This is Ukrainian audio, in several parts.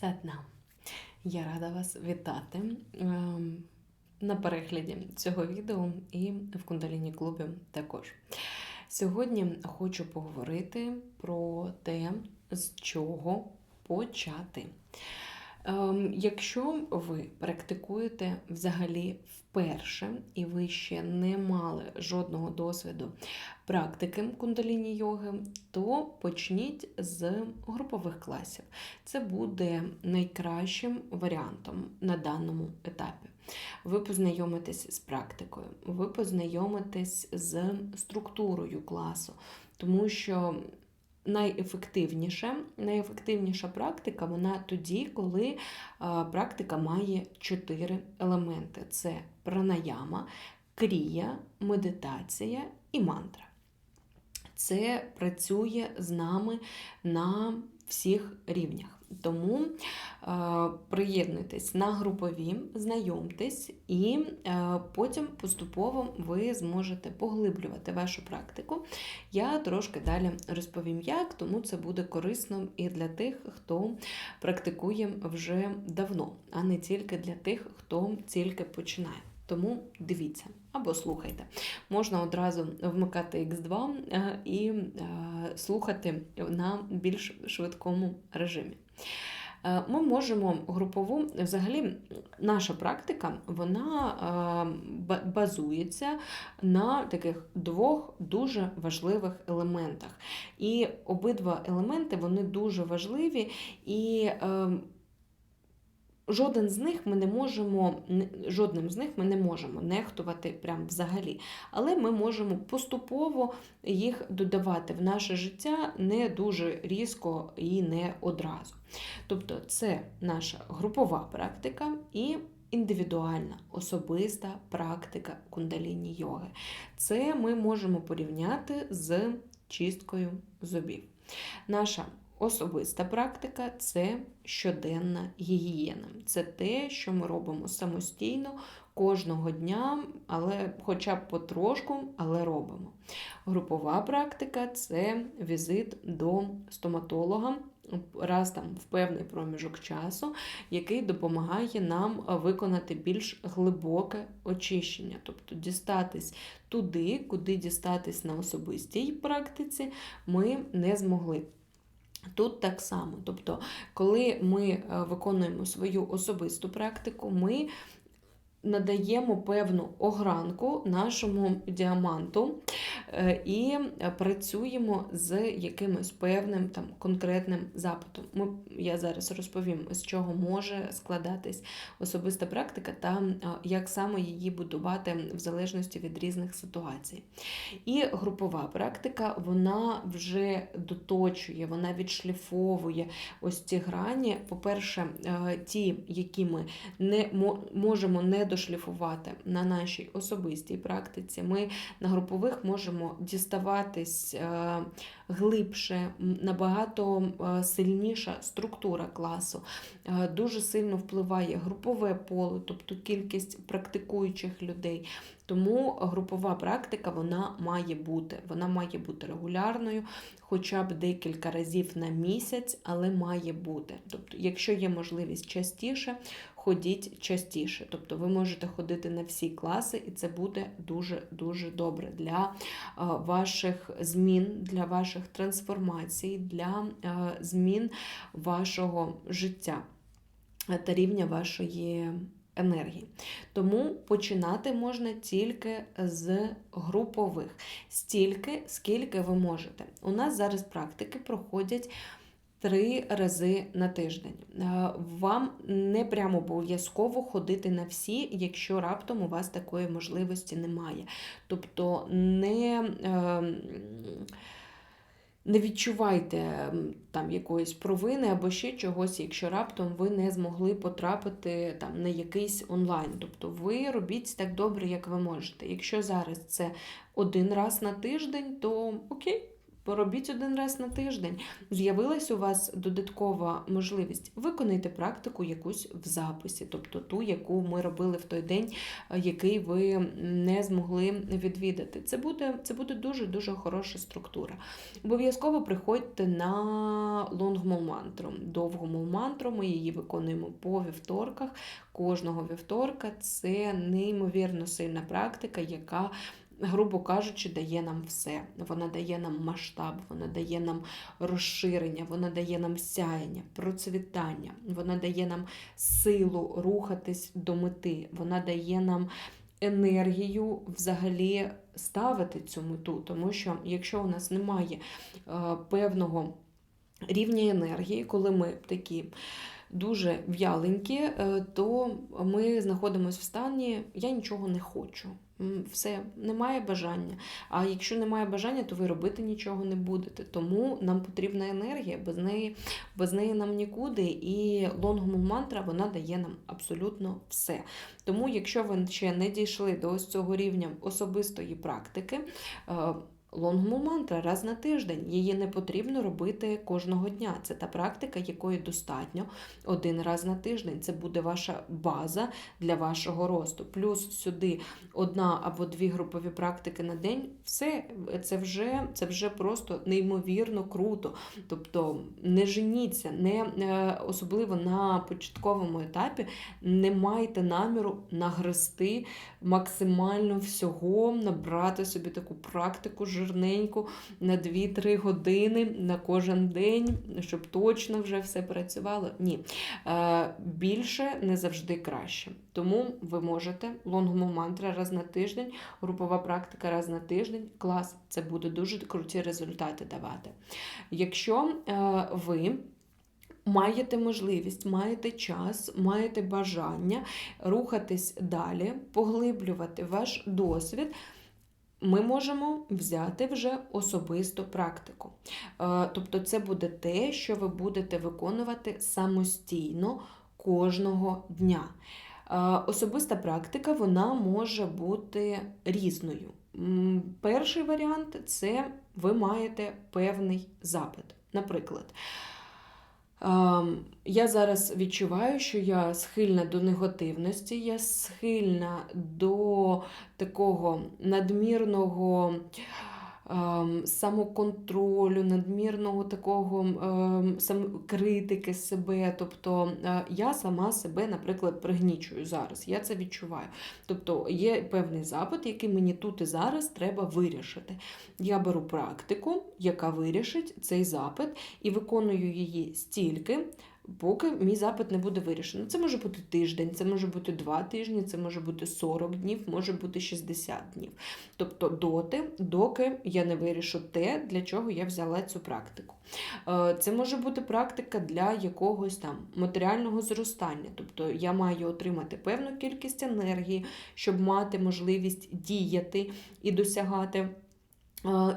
Сатна. Я рада вас вітати ем, на перегляді цього відео і в кундаліні клубі також. Сьогодні хочу поговорити про те, з чого почати. Ем, Якщо ви практикуєте взагалі вперше і ви ще не мали жодного досвіду практики кундаліні йоги, то почніть з групових класів. Це буде найкращим варіантом на даному етапі. Ви познайомитесь з практикою, ви познайомитесь з структурою класу, тому що найефективніша, найефективніша практика вона тоді, коли практика має чотири елементи: це пранаяма, крія, медитація і мантра. Це працює з нами на всіх рівнях. Тому е, приєднуйтесь на групові, знайомтесь, і е, потім поступово ви зможете поглиблювати вашу практику. Я трошки далі розповім, як, тому це буде корисно і для тих, хто практикує вже давно, а не тільки для тих, хто тільки починає. Тому дивіться або слухайте. Можна одразу вмикати X2 е, і е, слухати на більш швидкому режимі. Е, Ми можемо групову, взагалі, наша практика вона базується на таких двох дуже важливих елементах. І обидва елементи вони дуже важливі і Жоден з них ми не можемо, жодним з них ми не можемо нехтувати прям взагалі. Але ми можемо поступово їх додавати в наше життя не дуже різко і не одразу. Тобто це наша групова практика і індивідуальна, особиста практика кундаліні йоги. Це ми можемо порівняти з чисткою зубів. Наша Особиста практика це щоденна гігієна. Це те, що ми робимо самостійно кожного дня, але хоча б потрошку, але робимо. Групова практика це візит до стоматолога раз там в певний проміжок часу, який допомагає нам виконати більш глибоке очищення, тобто дістатись туди, куди дістатись на особистій практиці, ми не змогли. Тут так само, тобто, коли ми е, виконуємо свою особисту практику, ми надаємо певну огранку нашому діаманту е, і працюємо з якимось певним там конкретним запитом. Ми, Я зараз розповім, з чого може складатись особиста практика та як саме її будувати в залежності від різних ситуацій. І групова практика вона вже доточує, вона відшліфовує ось ці грані. По-перше, е, ті, які ми не можемо не дошліфувати на нашій особистій практиці. Ми на групових можемо діставатись е, глибше, набагато е, сильніша структура класу. Е, дуже сильно впливає групове поле, тобто кількість практикуючих людей. Тому групова практика вона має бути. Вона має бути регулярною, хоча б декілька разів на місяць, але має бути. Тобто, якщо є можливість частіше, ходіть частіше. Тобто ви можете ходити на всі класи, і це буде дуже-дуже добре для ваших змін, для ваших трансформацій, для змін вашого життя та рівня вашої енергії. Тому починати можна тільки з групових, стільки, скільки ви можете. У нас зараз практики проходять. Три рази на тиждень. Е, вам не прямо обов'язково ходити на всі, якщо раптом у вас такої можливості немає. Тобто не ем, не відчувайте там якоїсь провини або ще чогось, якщо раптом ви не змогли потрапити там на якийсь онлайн. Тобто ви робіть так добре, як ви можете. Якщо зараз це один раз на тиждень, то окей Поробіть один раз на тиждень. З'явилась у вас додаткова можливість виконайте практику якусь в записі, тобто ту, яку ми робили в той день, е, який ви не змогли відвідати. Це буде це буде дуже-дуже хороша структура. Обов'язково приходьте на лонгмол мантру, довгу мол-мантру, ми її виконуємо по вівторках. Кожного вівторка це неймовірно сильна практика, яка грубо кажучи, дає нам все. Вона дає нам масштаб, вона дає нам розширення, вона дає нам сяяння, процвітання, вона дає нам силу рухатись до мети, вона дає нам енергію взагалі ставити цю мету. Тому що якщо у нас немає е, певного рівня енергії, коли ми такі дуже в'яленькі, е, то ми знаходимося в стані Я нічого не хочу. Все, немає бажання. А якщо немає бажання, то ви робити нічого не будете. Тому нам потрібна енергія, без неї без неї нам нікуди. І лонгому мантра вона дає нам абсолютно все. Тому, якщо ви ще не дійшли до ось цього рівня особистої практики, е, Лонгму мантра раз на тиждень. Її не потрібно робити кожного дня. Це та практика, якої достатньо один раз на тиждень. Це буде ваша база для вашого росту. Плюс сюди одна або дві групові практики на день. Все це вже це вже просто неймовірно круто. Тобто не женіться, не е, особливо на початковому етапі, не майте наміру нагрести максимально всього, набрати собі таку практику жирненьку на 2-3 години на кожен день, щоб точно вже все працювало. Ні. Е, більше не завжди краще. Тому ви можете лонгому мантра раз на тиждень, групова практика раз на тиждень. Клас, це буде дуже круті результати давати. Якщо е, ви Маєте можливість, маєте час, маєте бажання рухатись далі, поглиблювати ваш досвід ми можемо взяти вже особисту практику. Е, тобто, це буде те, що ви будете виконувати самостійно кожного дня. Е, особиста практика вона може бути різною. Перший варіант це ви маєте певний запит. Наприклад, я зараз відчуваю, що я схильна до негативності, я схильна до такого надмірного самоконтролю, надмірного такого ем, критики себе. Тобто е, я сама себе, наприклад, пригнічую зараз. Я це відчуваю. Тобто є певний запит, який мені тут і зараз треба вирішити. Я беру практику, яка вирішить цей запит, і виконую її стільки поки мій запит не буде вирішено. Це може бути тиждень, це може бути два тижні, це може бути 40 днів, може бути 60 днів. Тобто доти, доки я не вирішу те, для чого я взяла цю практику. Е, це може бути практика для якогось там матеріального зростання. Тобто я маю отримати певну кількість енергії, щоб мати можливість діяти і досягати.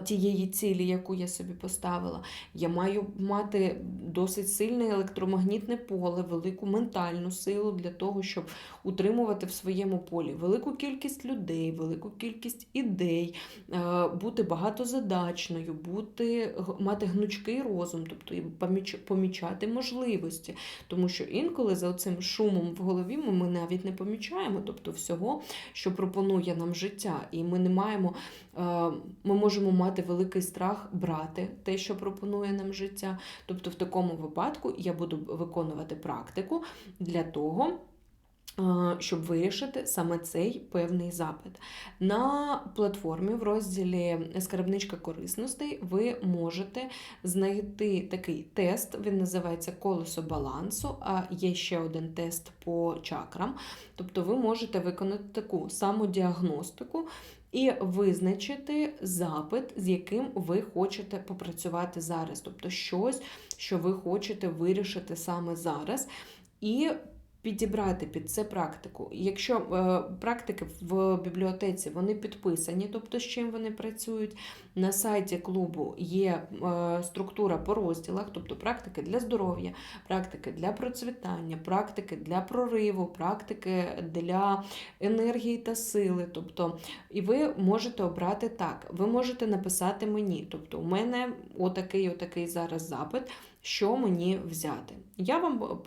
Тієї цілі, яку я собі поставила, я маю мати досить сильне електромагнітне поле, велику ментальну силу для того, щоб утримувати в своєму полі велику кількість людей, велику кількість ідей, бути багатозадачною, бути, мати гнучкий розум, тобто помічати можливості. Тому що інколи за цим шумом в голові ми навіть не помічаємо, тобто всього, що пропонує нам життя, і ми не маємо, ми можемо можемо мати великий страх брати те, що пропонує нам життя. Тобто, в такому випадку я буду виконувати практику для того. Щоб вирішити саме цей певний запит. На платформі в розділі Скарбничка корисностей ви можете знайти такий тест, він називається колесо балансу, а є ще один тест по чакрам. Тобто ви можете виконати таку самодіагностику і визначити запит, з яким ви хочете попрацювати зараз. Тобто щось, що ви хочете вирішити саме зараз. І підібрати під це практику. Якщо е, практики в бібліотеці вони підписані, тобто з чим вони працюють, на сайті клубу є е, структура по розділах, тобто практики для здоров'я, практики для процвітання, практики для прориву, практики для енергії та сили. Тобто, І ви можете обрати так, ви можете написати мені. Тобто, у мене отакий, отакий зараз запит що мені взяти. Я вам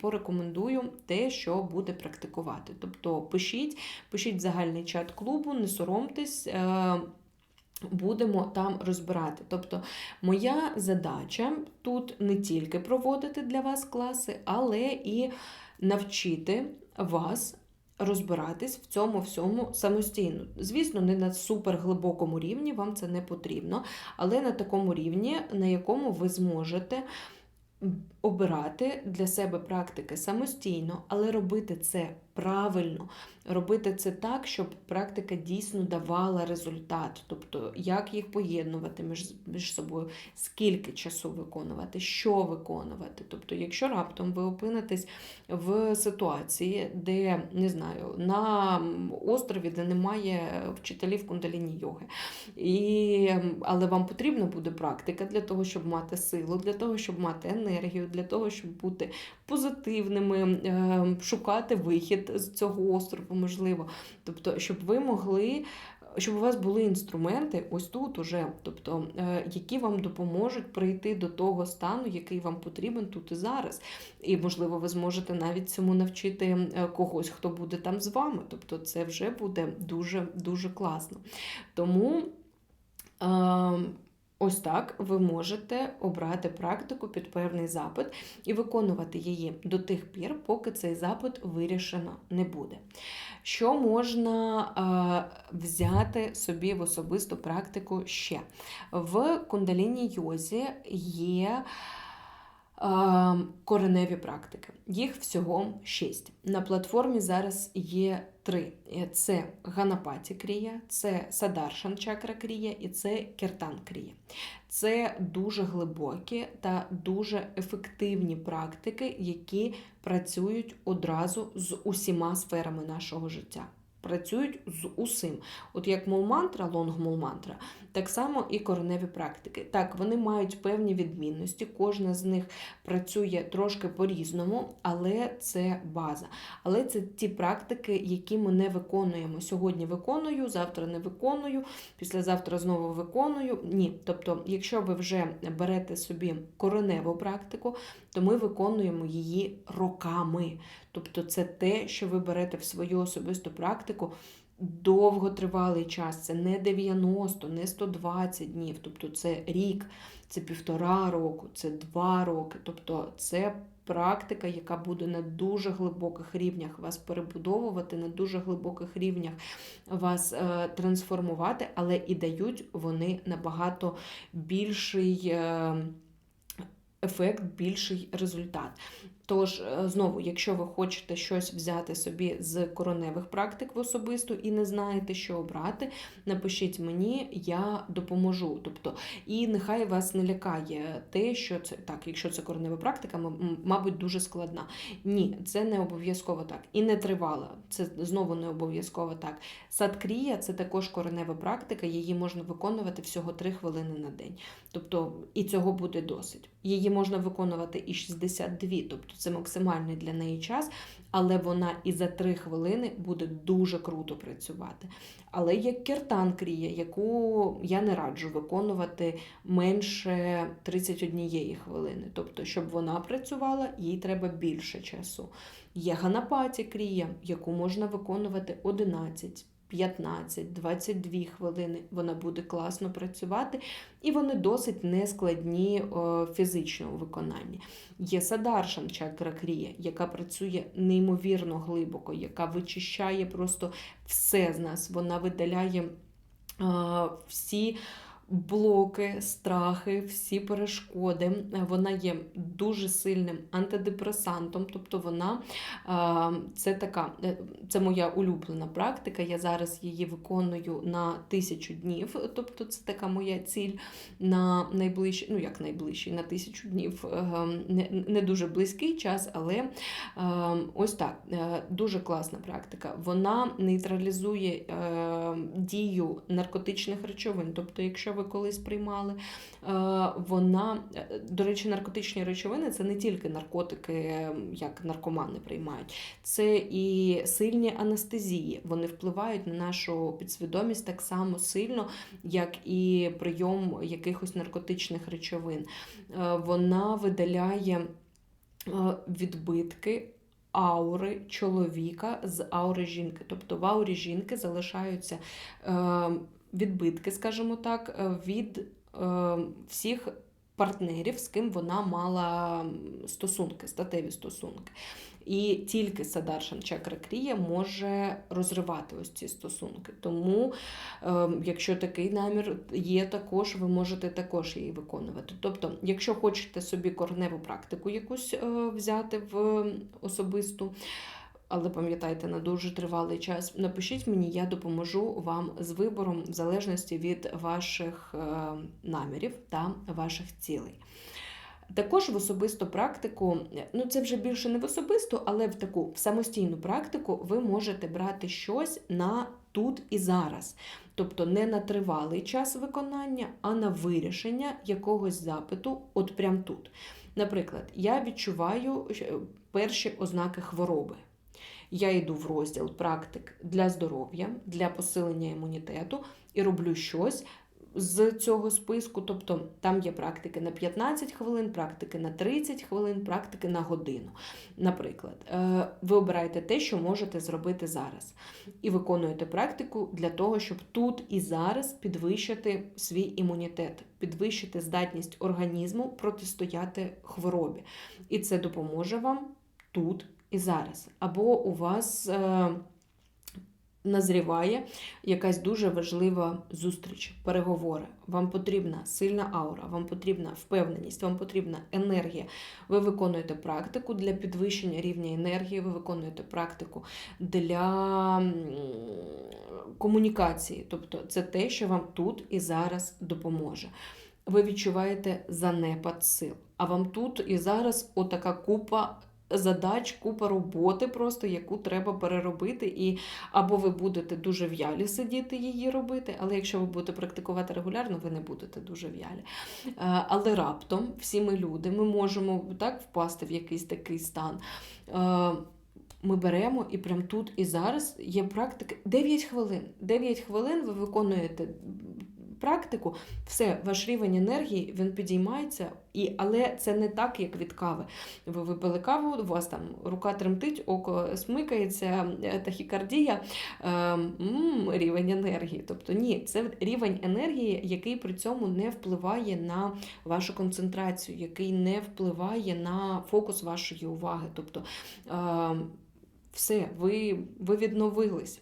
порекомендую те, що буде практикувати. Тобто пишіть, пишіть загальний чат клубу, не соромтесь. Е, будемо там розбирати. Тобто, моя задача тут не тільки проводити для вас класи, але і навчити вас розбиратись в цьому всьому самостійно. Звісно, не на суперглибокому рівні, вам це не потрібно, але на такому рівні, на якому ви зможете обирати для себе практики самостійно, але робити це правильно, робити це так, щоб практика дійсно давала результат, тобто як їх поєднувати між між собою, скільки часу виконувати, що виконувати. Тобто, якщо раптом ви опинитесь в ситуації, де не знаю, на острові, де немає вчителів кундаліні йоги, і, але вам потрібна буде практика для того, щоб мати силу, для того, щоб мати енергію, для того, щоб бути позитивними, ем, шукати вихід з цього острову, можливо. Тобто, щоб ви могли. Щоб у вас були інструменти ось тут уже, тобто, е, які вам допоможуть прийти до того стану, який вам потрібен тут і зараз. І, можливо, ви зможете навіть цьому навчити е, когось, хто буде там з вами. Тобто, це вже буде дуже дуже класно. Тому. Ем, Ось так ви можете обрати практику під певний запит і виконувати її до тих пір, поки цей запит вирішено не буде. Що можна е, взяти собі в особисту практику ще? В кундаліні йозі є. Кореневі практики. Їх всього шість. На платформі зараз є три: це Ганапаті крія, це Садаршан чакра крія і це Кертан крія. Це дуже глибокі та дуже ефективні практики, які працюють одразу з усіма сферами нашого життя працюють з усім. От як мол-мантра, лонг-мол-мантра, так само і кореневі практики. Так, вони мають певні відмінності, кожна з них працює трошки по-різному, але це база. Але це ті практики, які ми не виконуємо. Сьогодні виконую, завтра не виконую, післязавтра знову виконую. Ні. Тобто, якщо ви вже берете собі кореневу практику, то ми виконуємо її роками. Тобто, це те, що ви берете в свою особисту практику. Довготривалий час, це не 90, не 120 днів, тобто це рік, це півтора року, це два роки. Тобто це практика, яка буде на дуже глибоких рівнях вас перебудовувати, на дуже глибоких рівнях вас е, трансформувати, але і дають вони набагато більший. Е, ефект, більший результат. Тож, е, знову, якщо ви хочете щось взяти собі з короневих практик в особисту і не знаєте, що обрати, напишіть мені, я допоможу. Тобто, І нехай вас не лякає те, що це так, якщо це коронева практика, мабуть, дуже складна. Ні, це не обов'язково так. І не тривала. Це знову не обов'язково так. Садкрія це також коренева практика, її можна виконувати всього 3 хвилини на день. Тобто, і цього буде досить. Її можна виконувати і 62, тобто це максимальний для неї час, але вона і за 3 хвилини буде дуже круто працювати. Але є кертан крія, яку я не раджу виконувати менше 31 хвилини. Тобто, щоб вона працювала, їй треба більше часу. Є ганапаті крія, яку можна виконувати 11. 15-22 хвилини вона буде класно працювати, і вони досить нескладні в фізичному виконанні. Є садаршан чакра крія, яка працює неймовірно глибоко, яка вичищає просто все з нас. Вона видаляє всі блоки, страхи, всі перешкоди. Вона є дуже сильним антидепресантом, тобто вона це така, е, це моя улюблена практика. Я зараз її виконую на тисячу днів, тобто це така моя ціль на найближчий, ну як найближчий, на тисячу днів не, дуже близький час, але ось так, е, дуже класна практика. Вона нейтралізує дію наркотичних речовин. Тобто, якщо ви колись приймали, е, вона, е, до речі, наркотичні речовини це не тільки наркотики, як наркомани приймають, це і сильні анестезії. Вони впливають на нашу підсвідомість так само сильно, як і прийом якихось наркотичних речовин. Е, вона видаляє відбитки. Аури чоловіка з аури жінки. Тобто в аурі жінки залишаються відбитки, скажімо так, е, від е, всіх партнерів, з ким вона мала стосунки, статеві стосунки. І тільки Садаршан чакра Крія може розривати ось ці стосунки. Тому, е, якщо такий намір є, також ви можете також її виконувати. Тобто, якщо хочете собі корневу практику якусь взяти в особисту, але пам'ятайте, на дуже тривалий час. Напишіть мені, я допоможу вам з вибором в залежності від ваших е, намірів та ваших цілей. Також в особисту практику, ну це вже більше не в особисту, але в таку в самостійну практику ви можете брати щось на тут і зараз. Тобто не на тривалий час виконання, а на вирішення якогось запиту, от прям тут. Наприклад, я відчуваю перші ознаки хвороби я йду в розділ практик для здоров'я, для посилення імунітету і роблю щось. З цього списку, тобто там є практики на 15 хвилин, практики на 30 хвилин, практики на годину. Наприклад, е, ви обираєте те, що можете зробити зараз, і виконуєте практику для того, щоб тут і зараз підвищити свій імунітет, підвищити здатність організму протистояти хворобі. І це допоможе вам тут і зараз. Або у вас е, назріває якась дуже важлива зустріч, переговори. Вам потрібна сильна аура, вам потрібна впевненість, вам потрібна енергія. Ви виконуєте практику для підвищення рівня енергії, ви виконуєте практику для комунікації. Тобто це те, що вам тут і зараз допоможе. Ви відчуваєте занепад сил. А вам тут і зараз отака купа задач, купа роботи, просто яку треба переробити. І або ви будете дуже в'ялі сидіти її робити, але якщо ви будете практикувати регулярно, ви не будете дуже в'ялі. Е, але раптом всі ми люди, ми можемо так впасти в якийсь такий стан. Е, ми беремо і прямо тут і зараз є практика 9 хвилин. 9 хвилин ви виконуєте практику, все, ваш рівень енергії він підіймається, і, але це не так, як від кави. Ви випили каву, у вас там рука тремтить, око смикається, е, тахікардія, м-м, рівень енергії. Тобто ні, це рівень енергії, який при цьому не впливає на вашу концентрацію, який не впливає на фокус вашої уваги. Тобто все, ви, ви відновились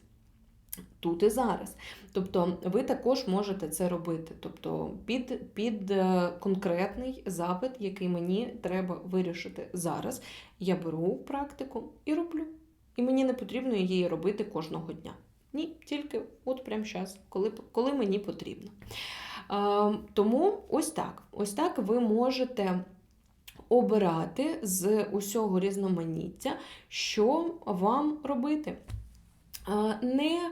тут і зараз. Тобто ви також можете це робити. Тобто під під е, конкретний запит, який мені треба вирішити зараз, я беру практику і роблю. І мені не потрібно її робити кожного дня. Ні, тільки от прямо зараз, коли, коли мені потрібно. Е, тому ось так. Ось так ви можете. Обирати з усього різноманіття, що вам робити. Не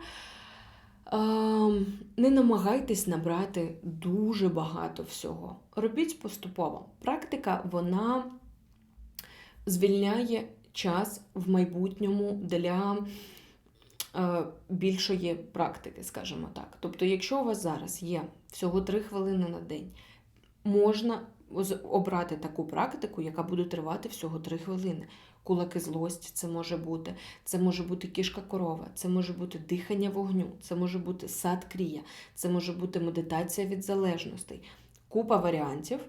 не намагайтесь набрати дуже багато всього. Робіть поступово. Практика вона звільняє час в майбутньому для більшої практики, скажімо так. Тобто, якщо у вас зараз є всього 3 хвилини на день, можна обрати таку практику, яка буде тривати всього 3 хвилини кулаки злості, це може бути, це може бути кішка корова, це може бути дихання вогню, це може бути сад крія, це може бути медитація від залежностей. Купа варіантів,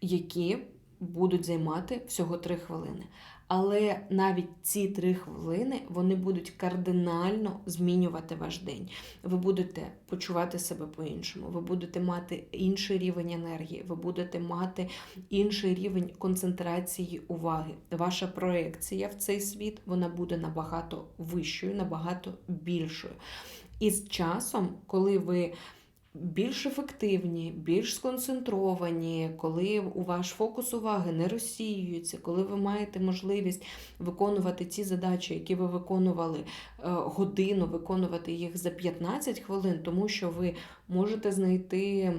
які будуть займати всього 3 хвилини. Але навіть ці 3 хвилини вони будуть кардинально змінювати ваш день. Ви будете почувати себе по-іншому, ви будете мати інший рівень енергії, ви будете мати інший рівень концентрації уваги. Ваша проекція в цей світ вона буде набагато вищою, набагато більшою. І з часом, коли ви більш ефективні, більш сконцентровані, коли у ваш фокус уваги не розсіюється, коли ви маєте можливість виконувати ті задачі, які ви виконували е, годину, виконувати їх за 15 хвилин, тому що ви можете знайти.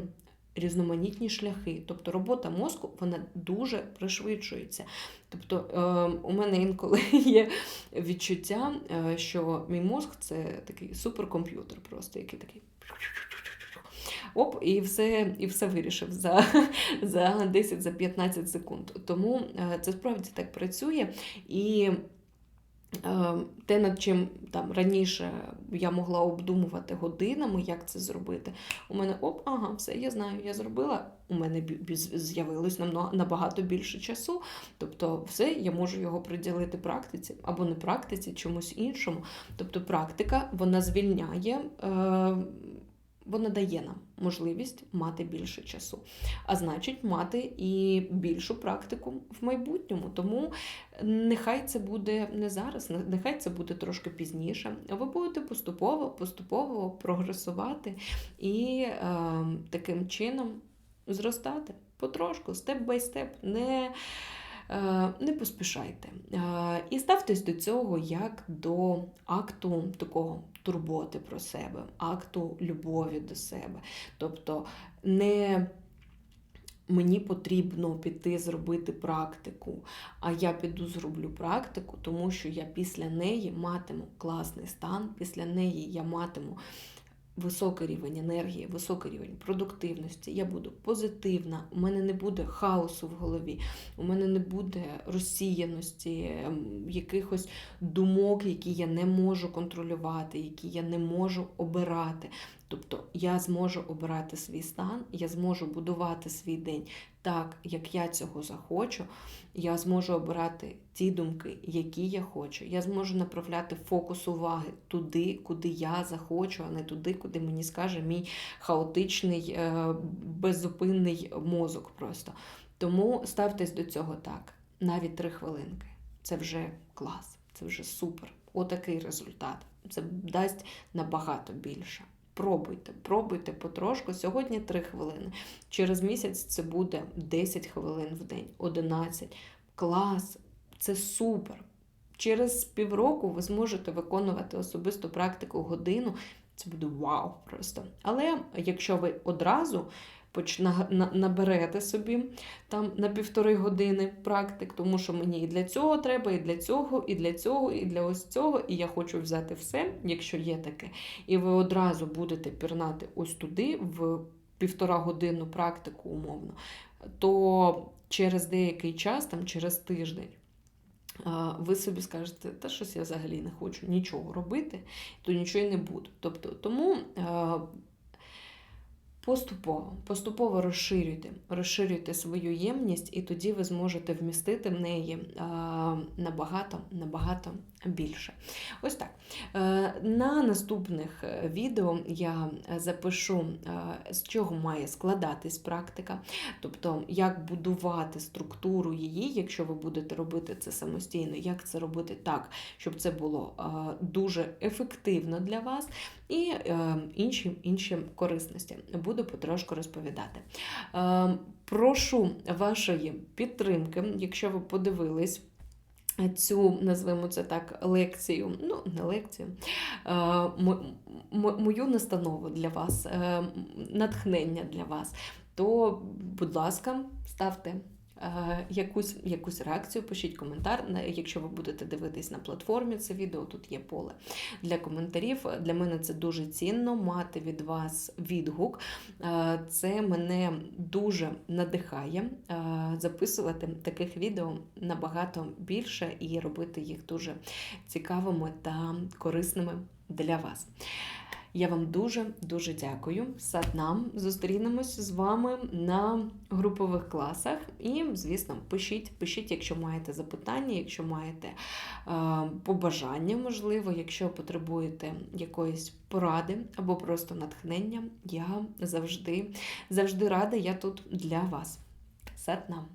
Різноманітні шляхи, тобто робота мозку вона дуже пришвидшується. Тобто е, у мене інколи є відчуття, е, що мій мозк це такий суперкомп'ютер, просто який такий оп, і все і все вирішив за за 10-15 секунд. Тому е, це справді так працює. І е, те, над чим там раніше я могла обдумувати годинами, як це зробити, у мене оп, ага, все, я знаю, я зробила. У мене з'явилось набагато більше часу. Тобто, все, я можу його приділити практиці або не практиці, чомусь іншому. Тобто, практика вона звільняє. Е, вона дає нам можливість мати більше часу, а значить, мати і більшу практику в майбутньому. Тому нехай це буде не зараз, нехай це буде трошки пізніше. Ви будете поступово, поступово прогресувати і е, таким чином зростати потрошку, степ бай степ. не не поспішайте. Е, і ставтесь до цього як до акту такого турботи про себе, акту любові до себе. Тобто не Мені потрібно піти зробити практику, а я піду зроблю практику, тому що я після неї матиму класний стан, після неї я матиму високий рівень енергії, високий рівень продуктивності, я буду позитивна, у мене не буде хаосу в голові, у мене не буде розсіяності, ем, якихось думок, які я не можу контролювати, які я не можу обирати. Тобто я зможу обирати свій стан, я зможу будувати свій день так, як я цього захочу. Я зможу обирати ті думки, які я хочу. Я зможу направляти фокус уваги туди, куди я захочу, а не туди, куди мені скаже мій хаотичний, е, беззупинний мозок. просто. Тому ставтесь до цього так. Навіть три хвилинки. Це вже клас, це вже супер. Отакий результат. Це дасть набагато більше. Пробуйте, пробуйте потрошку. Сьогодні 3 хвилини. Через місяць це буде 10 хвилин в день, 11. Клас, це супер. Через півроку ви зможете виконувати особисту практику годину. Це буде вау просто. Але якщо ви одразу наберете собі там на півтори години практик, тому що мені і для цього треба, і для цього, і для цього, і для ось цього. І я хочу взяти все, якщо є таке. І ви одразу будете пірнати ось туди, в півтора годинну практику, умовно, то через деякий час, там через тиждень. Ви собі скажете, та щось я взагалі не хочу нічого робити, то нічого й не буду. Тобто, Тому Поступово, поступово розширюйте, розширюйте свою ємність, і тоді ви зможете вмістити в неї набагато набагато більше. Ось так. Е, на наступних е, відео я запишу, е, з чого має складатись практика, тобто, як будувати структуру її, якщо ви будете робити це самостійно, як це робити так, щоб це було дуже ефективно для вас, і інші інші корисності. Буду потрошку розповідати. Прошу вашої підтримки, якщо ви подивились цю, назвемо це так, лекцію, ну, не лекцію, мою настанову для вас, е, натхнення для вас, то, будь ласка, ставте. Е, якусь якусь реакцію, пишіть коментар. Якщо ви будете дивитись на платформі це відео, тут є поле для коментарів. Для мене це дуже цінно мати від вас відгук. Е, це мене дуже надихає е, записувати таких відео набагато більше і робити їх дуже цікавими та корисними для вас. Я вам дуже дуже дякую. Саднам. Зустрінемось з вами на групових класах. І, звісно, пишіть, пишіть, якщо маєте запитання, якщо маєте е, побажання, можливо, якщо потребуєте якоїсь поради або просто натхнення, я завжди, завжди рада, я тут для вас. Сатнам.